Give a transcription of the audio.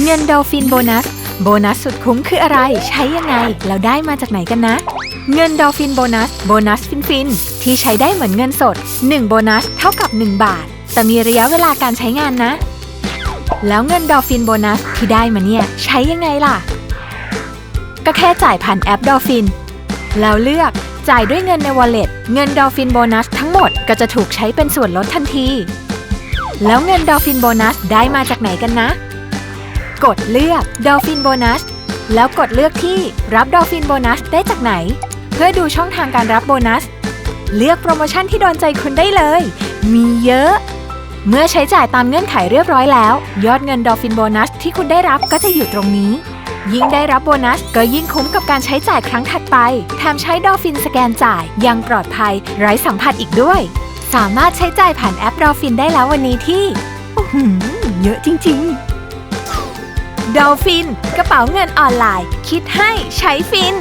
เงินดอลฟินโบนัส โบนัสสุดคุ้มคืออะไร ใช้ยังไง แล้วได้มาจากไหนกันนะ เงินดอลฟินโบนัส โบนัสฟินฟินที่ใช้ได้เหมือนเงินสด 1 โบนัสเท่ากับ 1 บาท แต่มีระยะเวลาการใช้งานนะ แล้วเงินดอลฟินโบนัสที่ได้มาเนี่ย ใช้ยังไงล่ะ ก็แค่จ่ายผ่านแอปดอลฟิน แล้วเลือกจ่ายด้วยเงินใน wallet เงินดอลฟินโบนัสทั้งหมดก็จะถูกใช้เป็นส่วนลดทันที แล้วเงินดอลฟินโบนัสได้มาจากไหนกันนะ กดเลือกดอลฟินโบนัสแล้วกดเลือกที่รับดอลฟินโบนัสได้จากไหน เพื่อดูช่องทางการรับโบนัส เลือกโปรโมชั่นที่โดนใจคุณได้เลย มีเยอะ เมื่อใช้จ่ายตามเงื่อนไขเรียบร้อยแล้ว ยอดเงินดอลฟินโบนัสที่คุณได้รับก็จะอยู่ตรงนี้ ยิ่งได้รับโบนัสก็ยิ่งคุ้มกับการใช้จ่ายครั้งถัดไปแถมใช้ดอลฟินสแกนจ่ายยังปลอดภัย ไร้สัมผัสอีกด้วย สามารถใช้จ่ายผ่านแอปดอลฟินได้แล้ววันนี้ที่อื้อหือเยอะจริง ๆ ดอลฟิน กระเป๋าเงินออนไลน์ คิดให้ใช้ฟิน